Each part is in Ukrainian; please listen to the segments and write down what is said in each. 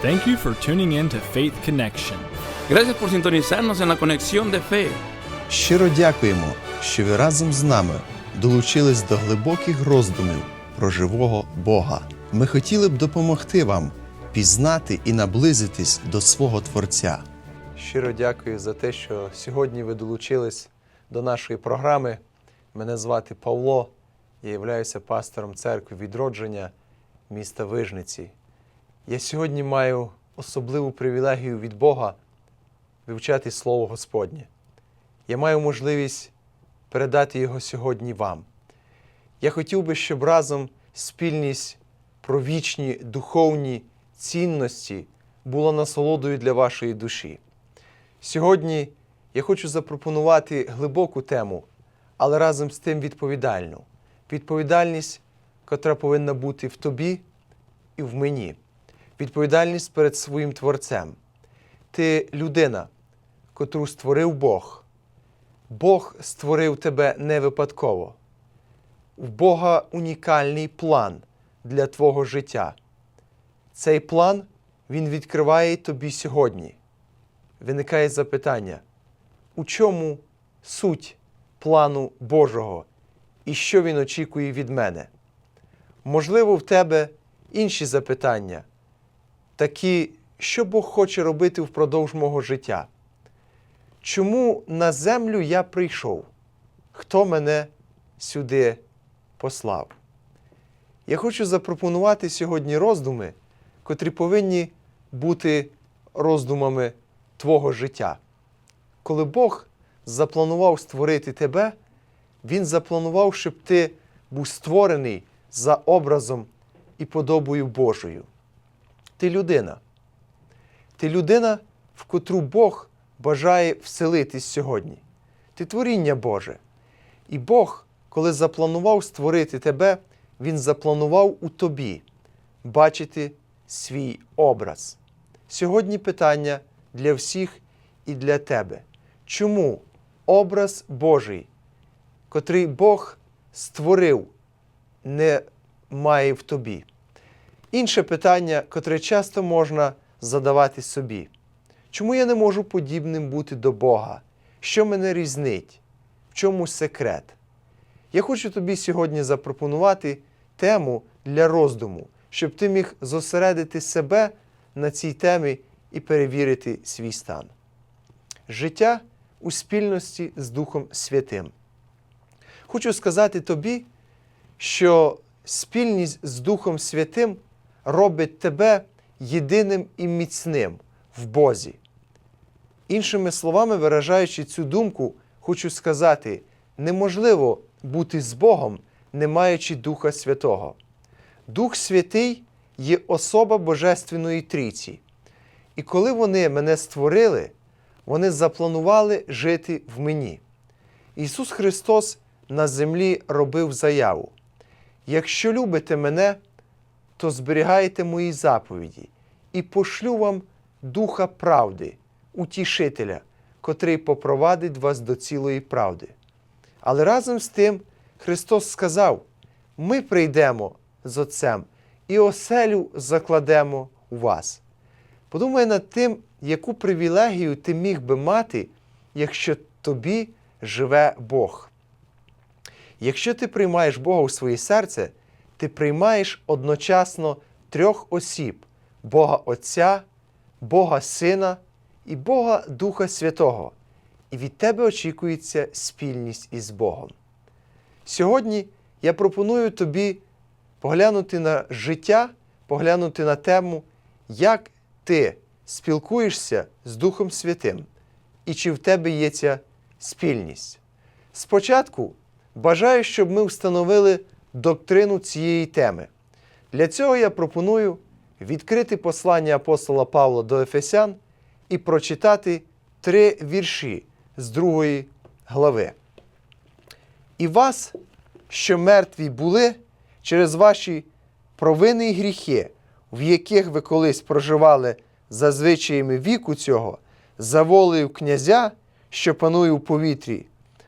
Thank you for tuning in to Faith Connection. Gracias por sintonizarnos en la conexión de fe. Щиро дякуємо, що ви разом з нами долучились до глибоких роздумів про живого Бога. Ми хотіли б допомогти вам пізнати і наблизитись до свого Творця. Щиро дякую за те, що сьогодні ви долучились до нашої програми. Мене звати Павло, я являюся пастором церкви відродження міста Вижниці. Я сьогодні маю особливу привілегію від Бога вивчати Слово Господнє. Я маю можливість передати його сьогодні вам. Я хотів би, щоб разом спільність про вічні духовні цінності була насолодою для вашої душі. Сьогодні я хочу запропонувати глибоку тему, але разом з тим відповідальну. Відповідальність, котра повинна бути в тобі і в мені. Відповідальність перед своїм Творцем. Ти людина, котру створив Бог. Бог створив тебе не випадково. В Бога унікальний план для твого життя. Цей план Він відкриває тобі сьогодні. Виникає запитання, у чому суть плану Божого і що Він очікує від мене? Можливо, в тебе інші запитання, такі, що Бог хоче робити впродовж мого життя. Чому на землю я прийшов? Хто мене сюди послав? Я хочу запропонувати сьогодні роздуми, котрі повинні бути роздумами твого життя. Коли Бог запланував створити тебе, Він запланував, щоб ти був створений за образом і подобою Божою. Ти людина. Ти людина, в котру Бог бажає вселитись сьогодні. Ти творіння Боже. І Бог, коли запланував створити тебе, Він запланував у тобі бачити свій образ. Сьогодні питання для всіх і для тебе. Чому образ Божий, котрий Бог створив, не має в тобі? Інше питання, котре часто можна задавати собі. Чому я не можу подібним бути до Бога? Що мене різнить? В чому секрет? Я хочу тобі сьогодні запропонувати тему для роздуму, щоб ти міг зосередити себе на цій темі і перевірити свій стан. Життя у спільності з Духом Святим. Хочу сказати тобі, що спільність з Духом Святим робить тебе єдиним і міцним в Бозі. Іншими словами, виражаючи цю думку, хочу сказати, неможливо бути з Богом, не маючи Духа Святого. Дух Святий є особа Божественної Трійці. І коли вони мене створили, вони запланували жити в мені. Ісус Христос на землі робив заяву: Якщо любите мене, то зберігайте мої заповіді і пошлю вам Духа правди, утішителя, котрий попровадить вас до цілої правди. Але разом з тим Христос сказав: ми прийдемо з Отцем і оселю закладемо у вас. Подумай над тим, яку привілегію ти міг би мати, якщо тобі живе Бог. Якщо ти приймаєш Бога у своє серце, ти приймаєш одночасно трьох осіб Бога Отця, Бога Сина і Бога Духа Святого, і від тебе очікується спільність із Богом. Сьогодні я пропоную тобі поглянути на життя, поглянути на тему, як ти спілкуєшся з Духом Святим і чи в тебе є ця спільність. Спочатку бажаю, щоб ми встановили доктрину цієї теми. Для цього я пропоную відкрити послання апостола Павла до Ефесян і прочитати три вірші з другої глави. І вас, що мертві були через ваші провини і гріхи, в яких ви колись проживали за звичаями віку цього, за волею князя, що панує у повітрі,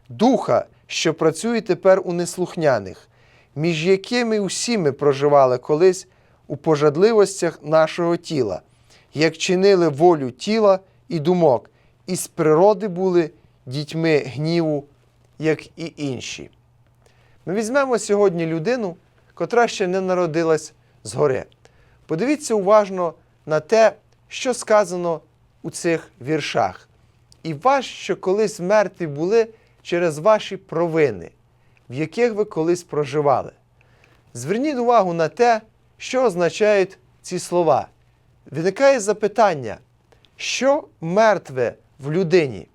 духа, що працює тепер у неслухняних, між якими усі ми проживали колись у пожадливостях нашого тіла, як чинили волю тіла і думок, і з природи були дітьми гніву, як і інші. Ми візьмемо сьогодні людину, котра ще не народилась згори. Подивіться уважно на те, що сказано у цих віршах. І вас, що колись мертві були через ваші провини, в яких ви колись проживали. Зверніть увагу на те, що означають ці слова. Виникає запитання, що мертве в людині?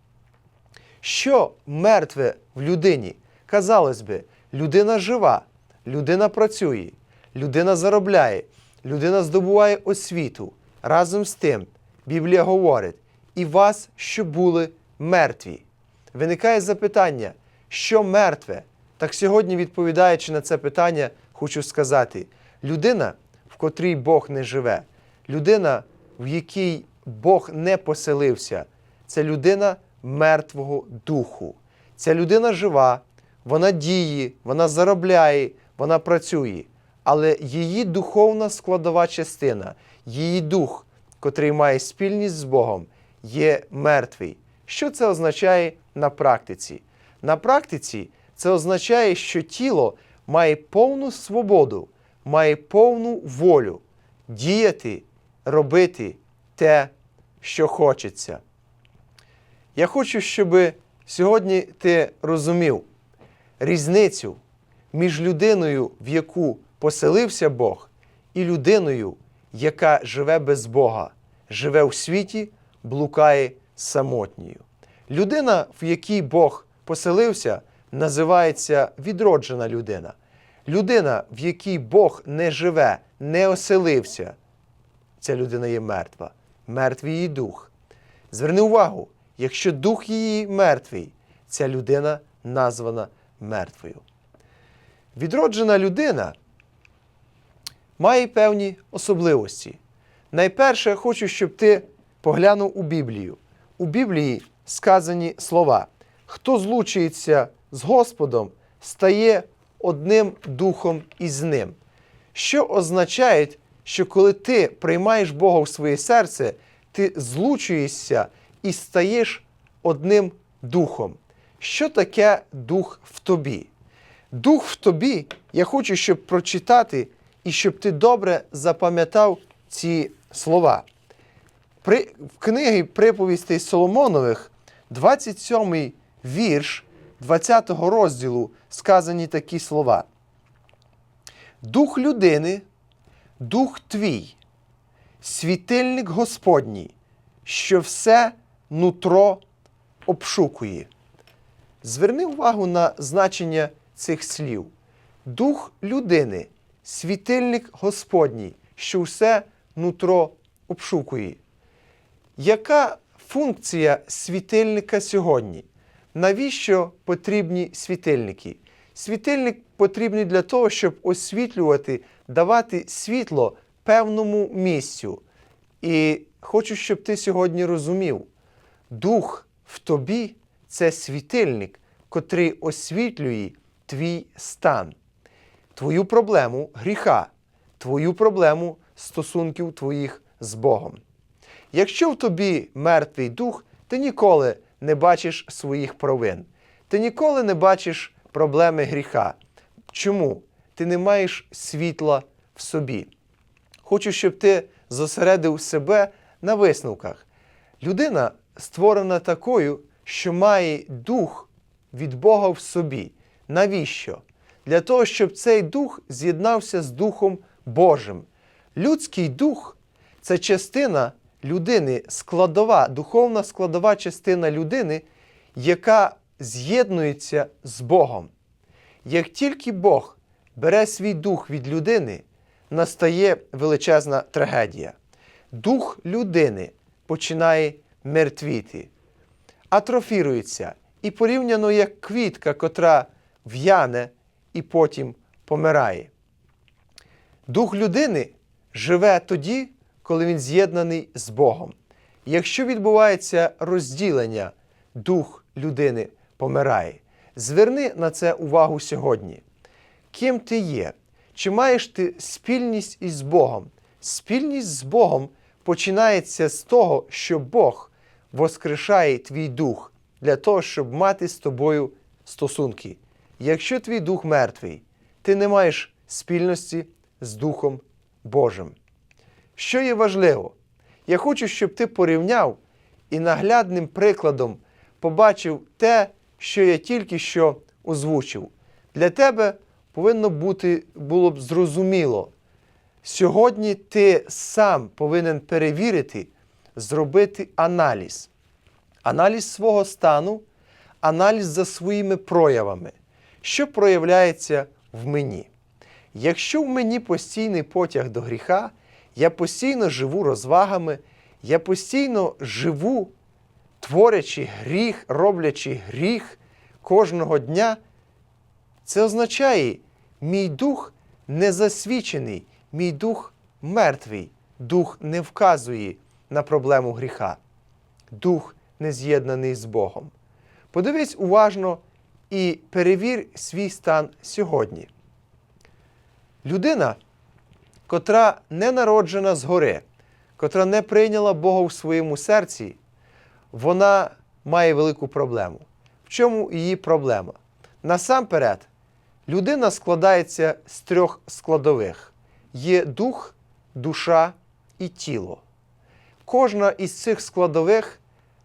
Що мертве в людині? Казалось би, людина жива, людина працює, людина заробляє, людина здобуває освіту. Разом з тим, Біблія говорить, і вас, що були мертві. Виникає запитання, що мертве? Так сьогодні, відповідаючи на це питання, хочу сказати: людина, в котрій Бог не живе, людина, в якій Бог не поселився, це людина мертвого духу. Ця людина жива, вона діє, вона заробляє, вона працює. Але її духовна складова частина, її дух, котрий має спільність з Богом, є мертвий. Що це означає на практиці? На практиці це означає, що тіло має повну свободу, має повну волю діяти, робити те, що хочеться. Я хочу, щоб сьогодні ти розумів різницю між людиною, в яку поселився Бог, і людиною, яка живе без Бога, живе у світі, блукає самотньою. Людина, в якій Бог поселився, називається відроджена людина. Людина, в якій Бог не живе, не оселився, ця людина є мертва, мертвий її дух. Зверни увагу, якщо дух її мертвий, ця людина названа мертвою. Відроджена людина має певні особливості. Найперше, я хочу, щоб ти поглянув у Біблію. У Біблії сказані слова: хто злучується з Господом, стає одним духом із ним. Що означає, що коли ти приймаєш Бога в своє серце, ти злучуєшся і стаєш одним духом. Що таке дух в тобі? Дух в тобі, я хочу, щоб прочитати і щоб ти добре запам'ятав ці слова. При, в книгі приповістей Соломонових, 27 вірш 20 розділу сказані такі слова. Дух людини, дух твій, світильник Господній, що все нутро обшукує. Зверни увагу на значення цих слів. Дух людини, світильник Господній, що все нутро обшукує. Яка функція світильника сьогодні? Навіщо потрібні світильники? Світильник потрібний для того, щоб освітлювати, давати світло певному місцю. І хочу, щоб ти сьогодні розумів, дух в тобі це світильник, котрий освітлює твій стан, твою проблему гріха, твою проблему стосунків твоїх з Богом. Якщо в тобі мертвий дух, ти ніколи не бачиш своїх провин, ти ніколи не бачиш проблеми гріха. Чому? Ти не маєш світла в собі. Хочу, щоб ти зосередив себе на висновках. Людина створена такою, що має дух від Бога в собі. Навіщо? Для того, щоб цей дух з'єднався з Духом Божим. Людський дух це частина людини, складова, духовна складова частина людини, яка з'єднується з Богом. Як тільки Бог бере свій дух від людини, настає величезна трагедія. Дух людини починає мертвіти, атрофірується і порівняно як квітка, котра в'яне і потім помирає. Дух людини живе тоді, коли він з'єднаний з Богом. Якщо відбувається розділення, дух людини помирає. Зверни на це увагу сьогодні. Ким ти є? Чи маєш ти спільність із Богом? Спільність з Богом починається з того, що Бог воскрешає твій дух для того, щоб мати з тобою стосунки. Якщо твій дух мертвий, ти не маєш спільності з Духом Божим. Що є важливо? Я хочу, щоб ти порівняв і наглядним прикладом побачив те, що я тільки що озвучив. Для тебе повинно бути було б зрозуміло. Сьогодні ти сам повинен перевірити, зробити аналіз. Аналіз свого стану, аналіз за своїми проявами, що проявляється в мені. Якщо в мені постійний потяг до гріха, я постійно живу розвагами, я постійно живу, творячи гріх, роблячи гріх кожного дня, це означає, мій дух не засвічений, мій дух мертвий, дух не вказує на проблему гріха, дух не з'єднаний з Богом. Подивись уважно і перевір свій стан сьогодні. Людина, котра не народжена згори, котра не прийняла Бога в своєму серці, вона має велику проблему. В чому її проблема? Насамперед, людина складається з трьох складових: є дух, душа і тіло. Кожна із цих складових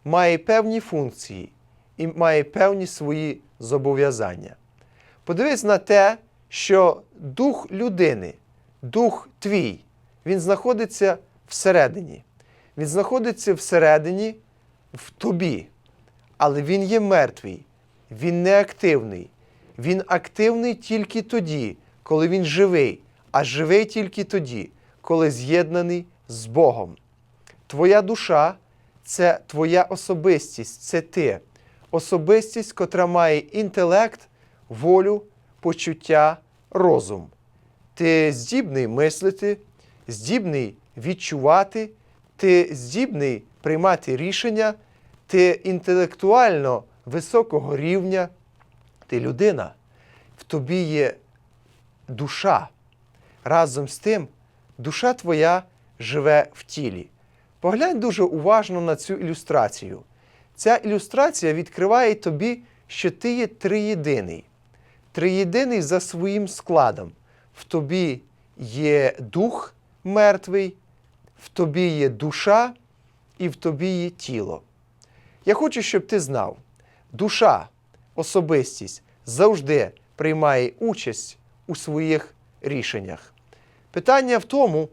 має певні функції і має певні свої зобов'язання. Подивись на те, що дух людини, дух твій, він знаходиться всередині. Він знаходиться всередині в тобі, але він є мертвий, він не активний. Він активний тільки тоді, коли він живий, а живий тільки тоді, коли з'єднаний з Богом. Твоя душа це твоя особистість, це ти. Особистість, котра має інтелект, волю, почуття, розум. Ти здібний мислити, здібний відчувати, ти здібний приймати рішення, ти інтелектуально високого рівня, ти людина. В тобі є душа. Разом з тим, душа твоя живе в тілі. Поглянь дуже уважно на цю ілюстрацію. Ця ілюстрація відкриває тобі, що ти є триєдиний. Триєдиний за своїм складом. В тобі є дух мертвий, в тобі є душа і в тобі є тіло. Я хочу, щоб ти знав, душа, особистість завжди приймає участь у своїх рішеннях. Питання в тому,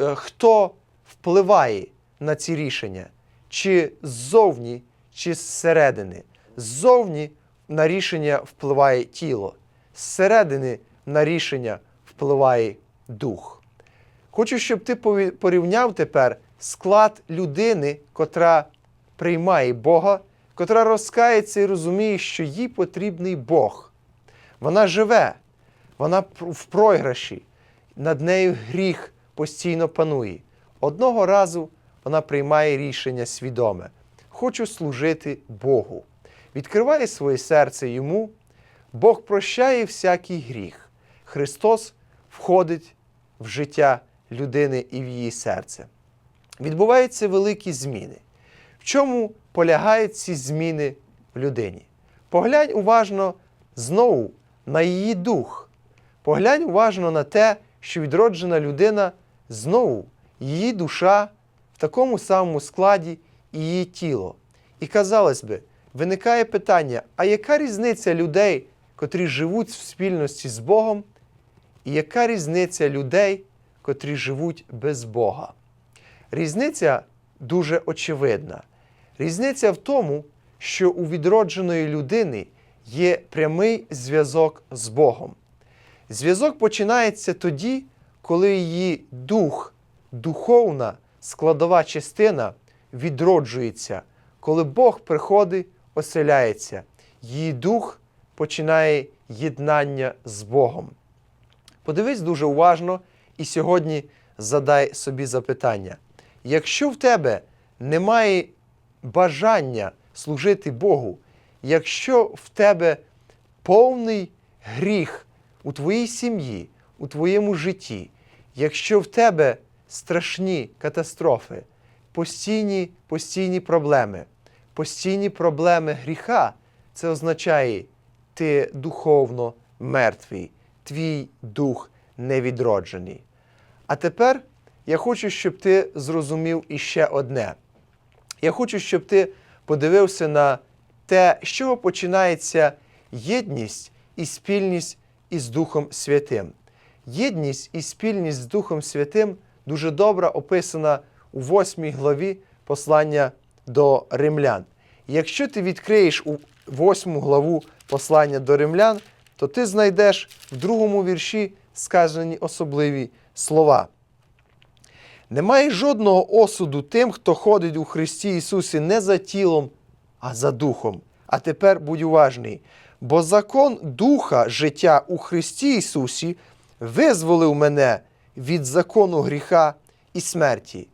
е, хто впливає на ці рішення, чи ззовні, чи зсередини. Ззовні на рішення впливає тіло, зсередини на рішення впливає дух. Хочу, щоб ти порівняв тепер склад людини, котра приймає Бога, котра розкається і розуміє, що їй потрібний Бог. Вона живе, вона в програші, над нею гріх постійно панує. Одного разу вона приймає рішення свідоме: хочу служити Богу. Відкриває своє серце йому, Бог прощає всякий гріх. Христос входить в життя людини і в її серце. Відбуваються великі зміни. В чому полягають ці зміни в людині? Поглянь уважно знову на її дух. Поглянь уважно на те, що відроджена людина знову, її душа в такому самому складі і її тіло. І казалось би, виникає питання: а яка різниця людей, котрі живуть в спільності з Богом, і яка різниця людей, котрі живуть без Бога? Різниця дуже очевидна. Різниця в тому, що у відродженої людини є прямий зв'язок з Богом. Зв'язок починається тоді, коли її дух, духовна складова частина відроджується, коли Бог приходить, оселяється, її дух починає єднання з Богом. Подивись дуже уважно і сьогодні задай собі запитання. Якщо в тебе немає бажання служити Богу, якщо в тебе повний гріх у твоїй сім'ї, у твоєму житті, якщо в тебе страшні катастрофи, постійні, постійні проблеми, постійні проблеми гріха, це означає, ти духовно мертвий, твій дух невідроджений. А тепер я хочу, щоб ти зрозумів іще одне. Я хочу, щоб ти подивився на те, з чого починається єдність і спільність із Духом Святим. Єдність і спільність з Духом Святим дуже добре описана у 8 главі послання до римлян. Якщо ти відкриєш у 8 главу послання до римлян, то ти знайдеш в другому вірші сказані особливі слова. Немає жодного осуду тим, хто ходить у Христі Ісусі не за тілом, а за духом. А тепер будь уважний. Бо закон духа життя у Христі Ісусі визволив мене від закону гріха і смерті.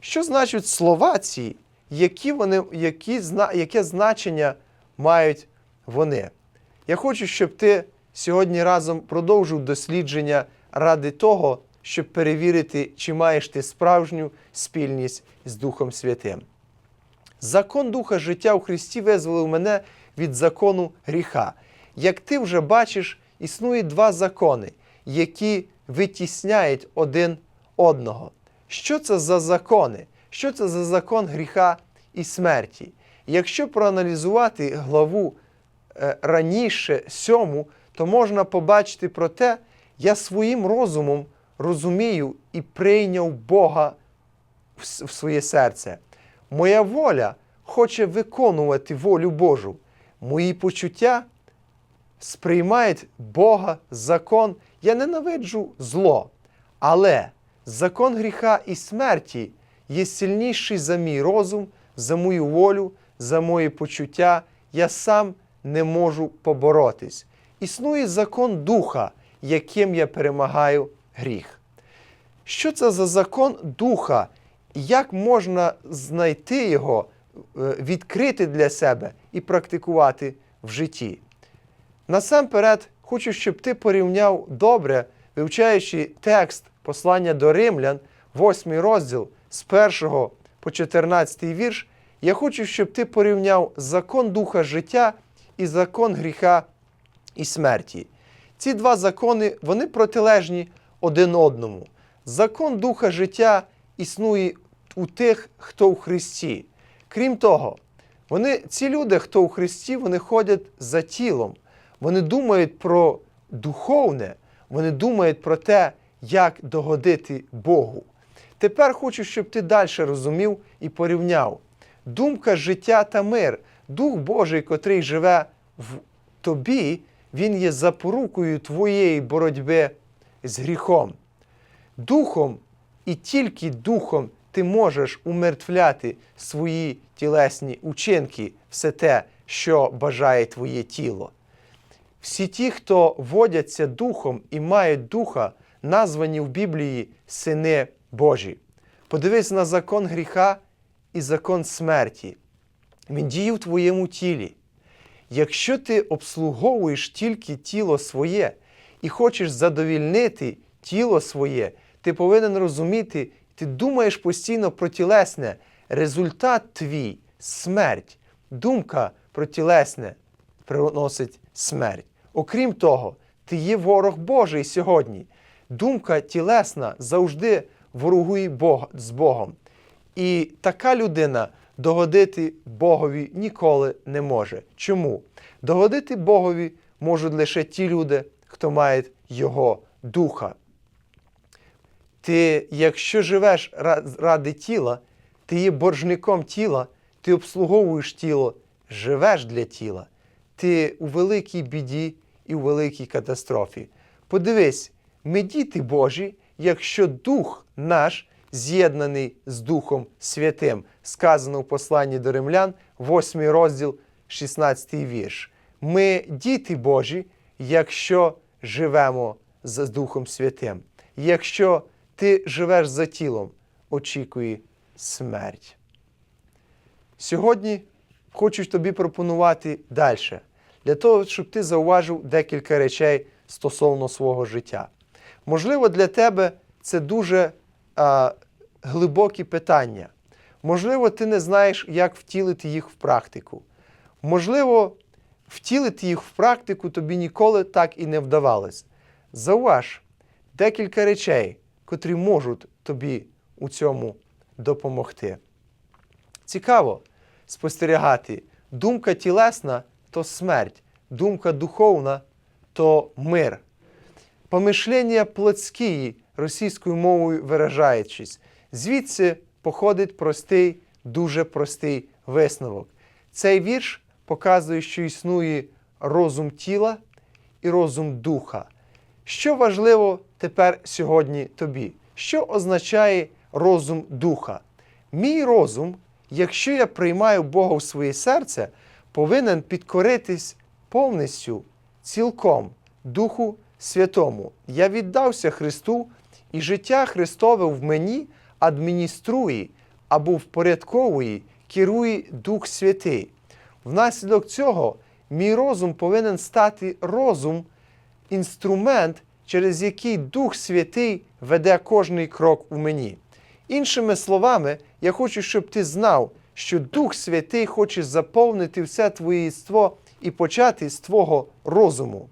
Що значать слова ці, які вони, які, яке значення мають вони? Я хочу, щоб ти сьогодні разом продовжив дослідження ради того, щоб перевірити, чи маєш ти справжню спільність з Духом Святим. Закон Духа життя у Христі визволив мене від закону гріха. Як ти вже бачиш, існує два закони, які витісняють один одного. Що це за закони? Що це за закон гріха і смерті? Якщо проаналізувати главу раніше сьому, то можна побачити про те, я своїм розумом розумію і прийняв Бога в своє серце. Моя воля хоче виконувати волю Божу. Мої почуття сприймають Бога, закон. Я ненавиджу зло. Але закон гріха і смерті є сильніший за мій розум, за мою волю, за мої почуття. Я сам не можу поборотись. Існує закон духа, яким я перемагаю гріх. Що це за закон духа? Як можна знайти його, е, відкрити для себе і практикувати в житті? Насамперед, хочу, щоб ти порівняв добре, вивчаючи текст послання до римлян, 8 розділ з 1 по 14 вірш. Я хочу, щоб ти порівняв закон духа життя і закон гріха і смерті. Ці два закони вони протилежні один одному. Закон духа життя існує у тих, хто в Христі. Крім того, вони, ці люди, хто у Христі, вони ходять за тілом. Вони думають про духовне, вони думають про те, як догодити Богу. Тепер хочу, щоб ти далі розумів і порівняв. Думка, життя та мир, Дух Божий, котрий живе в тобі, він є запорукою твоєї боротьби з гріхом. Духом і тільки духом ти можеш умертвляти свої тілесні учинки, все те, що бажає твоє тіло. Всі ті, хто водяться духом і мають духа, названі в Біблії сини Божі. Подивись на закон гріха і закон смерті. Він діє в твоєму тілі. Якщо ти обслуговуєш тільки тіло своє і хочеш задовільнити тіло своє, ти повинен розуміти, ти думаєш постійно про тілесне, результат твій смерть. Думка про тілесне приносить смерть. Окрім того, ти є ворог Божий сьогодні. Думка тілесна завжди ворогує Бог, з Богом. І така людина догодити Богові ніколи не може. Чому? Догодити Богові можуть лише ті люди, хто має Його духа. Ти, якщо живеш ради тіла, ти є боржником тіла, ти обслуговуєш тіло, живеш для тіла, ти у великій біді і у великій катастрофі. Подивись, ми діти Божі, якщо дух наш з'єднаний з Духом Святим, сказано в посланні до римлян, 8 розділ, 16 вірш. Ми діти Божі, якщо живемо з Духом Святим. Якщо ти живеш за тілом, очікує смерть. Сьогодні хочу тобі пропонувати далі, для того, щоб ти зауважив декілька речей стосовно свого життя. Можливо, для тебе це дуже а, глибокі питання. Можливо, ти не знаєш, як втілити їх в практику. Можливо, втілити їх в практику тобі ніколи так і не вдавалось. Зауваж декілька речей, котрі можуть тобі у цьому допомогти. Цікаво спостерігати. Думка тілесна то смерть, думка духовна то мир. Помишлення плотські, російською мовою виражаючись. Звідси походить простий, дуже простий висновок. Цей вірш показує, що існує розум тіла і розум духа. Що важливо тепер сьогодні тобі? Що означає розум духа? Мій розум, якщо я приймаю Бога в своє серце, повинен підкоритись повністю, цілком Духу Святому. Я віддався Христу, і життя Христове в мені адмініструє або впорядковує, керує Дух Святий. Внаслідок цього мій розум повинен стати розум, інструмент, через який Дух Святий веде кожний крок у мені. Іншими словами, я хочу, щоб ти знав, що Дух Святий хоче заповнити все твоє єство і почати з твого розуму.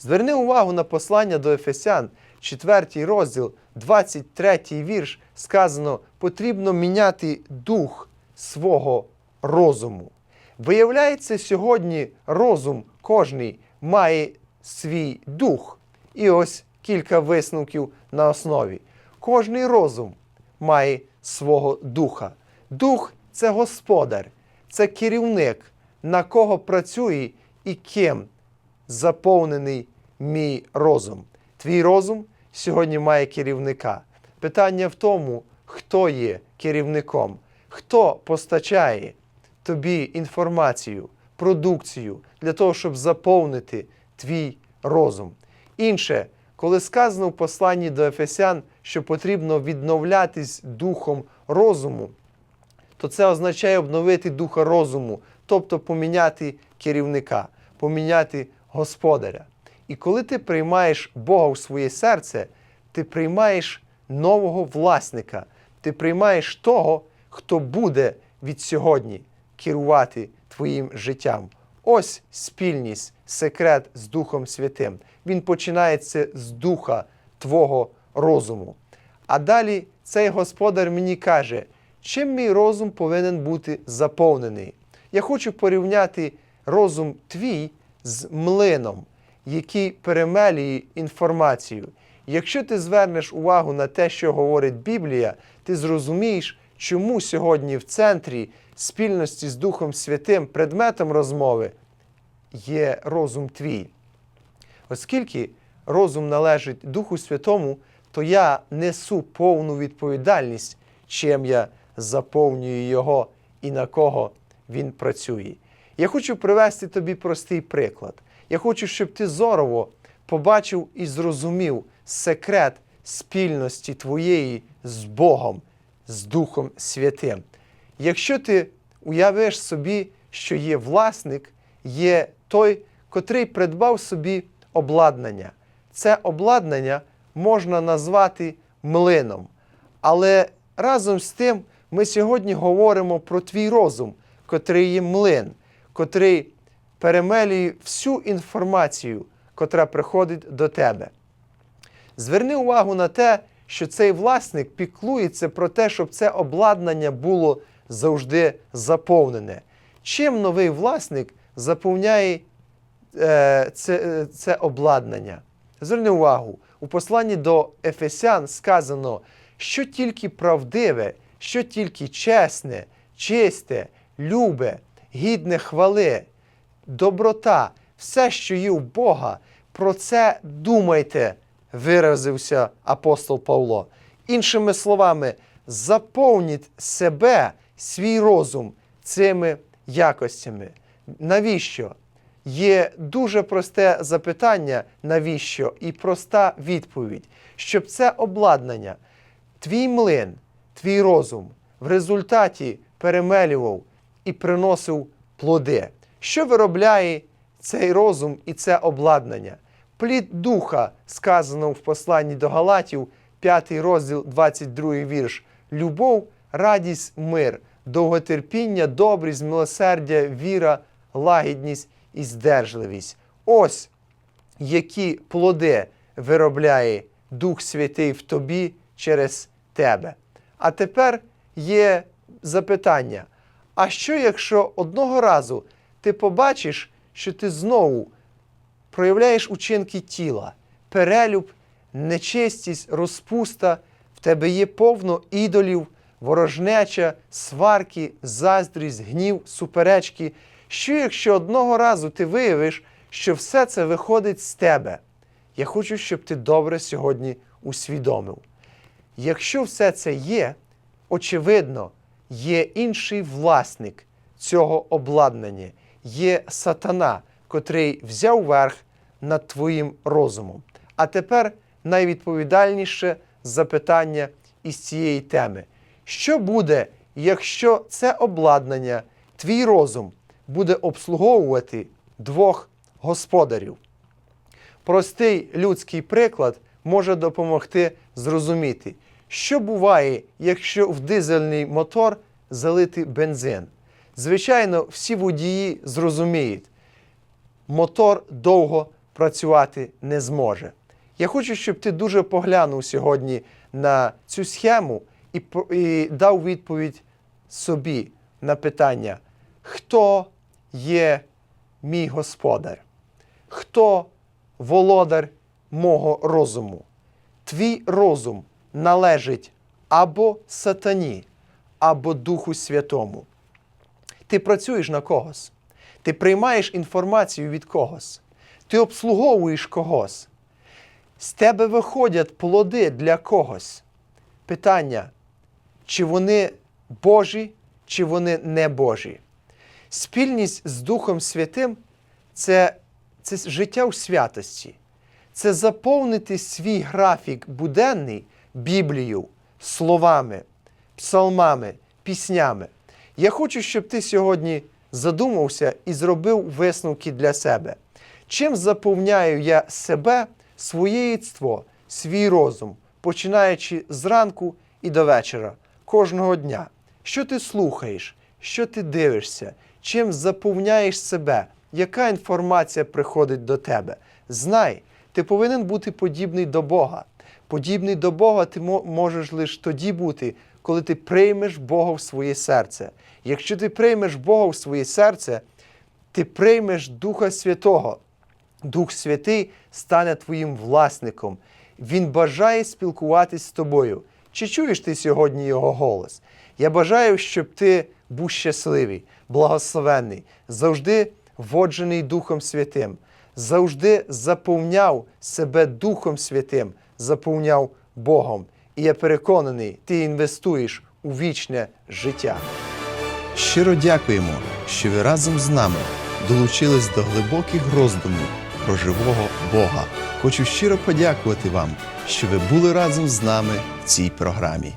Зверни увагу на послання до Ефесян, 4 розділ, 23 вірш, сказано, потрібно міняти дух свого розуму. Виявляється, сьогодні розум кожний має свій дух. І ось кілька висновків на основі. Кожний розум має свого духа. Дух це господар, це керівник, на кого працює і ким заповнений мій розум. Твій розум сьогодні має керівника. Питання в тому, хто є керівником, хто постачає тобі інформацію, продукцію для того, щоб заповнити твій розум. Інше, коли сказано в посланні до Ефесян, що потрібно відновлятись духом розуму, то це означає обновити духа розуму, тобто поміняти керівника, поміняти господаря. І коли ти приймаєш Бога в своє серце, ти приймаєш нового власника, ти приймаєш того, хто буде від сьогодні керувати твоїм життям. Ось спільність, секрет з Духом Святим. Він починається з духа твого розуму. А далі цей господар мені каже, чим мій розум повинен бути заповнений. Я хочу порівняти розум твій з млином, який перемелює інформацію. Якщо ти звернеш увагу на те, що говорить Біблія, ти зрозумієш, чому сьогодні в центрі спільності з Духом Святим предметом розмови є розум твій. Оскільки розум належить Духу Святому, то я несу повну відповідальність, чим я заповнюю його і на кого він працює. Я хочу привести тобі простий приклад. Я хочу, щоб ти зорово побачив і зрозумів секрет спільності твоєї з Богом, з Духом Святим. Якщо ти уявиш собі, що є власник, є той, котрий придбав собі обладнання. Це обладнання можна назвати млином. Але разом з тим ми сьогодні говоримо про твій розум, котрий є млин, котрий перемелює всю інформацію, котра приходить до тебе. Зверни увагу на те, що цей власник піклується про те, щоб це обладнання було завжди заповнене. Чим новий власник заповняє е, це, е, це обладнання? Зверни увагу, у посланні до Ефесян сказано, що тільки правдиве, що тільки чесне, чисте, любе, гідне хвали, доброта, все, що є у Бога, про це думайте, виразився апостол Павло. Іншими словами, заповніть себе, свій розум цими якостями. Навіщо? Є дуже просте запитання, навіщо, і проста відповідь, щоб це обладнання, твій млин, твій розум в результаті перемелював і приносив плоди. Що виробляє цей розум і це обладнання? Плід духа, сказано в посланні до Галатів, 5 розділ, 22 вірш. Любов, радість, мир, довготерпіння, добрість, милосердя, віра, лагідність і здержливість. Ось які плоди виробляє Дух Святий в тобі через тебе. А тепер є запитання: а що, якщо одного разу ти побачиш, що ти знову проявляєш учинки тіла, перелюб, нечистість, розпуста, в тебе є повно ідолів, ворожнеча, сварки, заздрість, гнів, суперечки. Що якщо одного разу ти виявиш, що все це виходить з тебе? Я хочу, щоб ти добре сьогодні усвідомив. Якщо все це є, очевидно, є інший власник цього обладнання, є сатана, котрий взяв верх над твоїм розумом. А тепер найвідповідальніше запитання із цієї теми. Що буде, якщо це обладнання, твій розум буде обслуговувати двох господарів? Простий людський приклад може допомогти зрозуміти, що буває, якщо в дизельний мотор залити бензин. Звичайно, всі водії зрозуміють, мотор довго працювати не зможе. Я хочу, щоб ти дуже поглянув сьогодні на цю схему і, і дав відповідь собі на питання, хто є мій господар? Хто володар мого розуму? Твій розум належить або сатані, або Духу Святому. Ти працюєш на когось, ти приймаєш інформацію від когось, ти обслуговуєш когось. З тебе виходять плоди для когось. Питання, чи вони Божі, чи вони не Божі. Спільність з Духом Святим це, це життя у святості. Це заповнити свій графік буденний Біблією, словами, псалмами, піснями. Я хочу, щоб ти сьогодні задумався і зробив висновки для себе. Чим заповняю я себе, своє єство, свій розум, починаючи зранку і до вечора, кожного дня? Що ти слухаєш, що ти дивишся, чим заповняєш себе, яка інформація приходить до тебе? Знай, ти повинен бути подібний до Бога. Подібний до Бога ти можеш лише тоді бути, коли ти приймеш Бога в своє серце. Якщо ти приймеш Бога в своє серце, ти приймеш Духа Святого. Дух Святий стане твоїм власником. Він бажає спілкуватись з тобою. Чи чуєш ти сьогодні його голос? Я бажаю, щоб ти був щасливий, благословенний, завжди воджений Духом Святим, завжди заповняв себе Духом Святим, заповняв Богом. І я переконаний, ти інвестуєш у вічне життя. Щиро дякуємо, що ви разом з нами долучились до глибоких роздумів про живого Бога. Хочу щиро подякувати вам, що ви були разом з нами в цій програмі.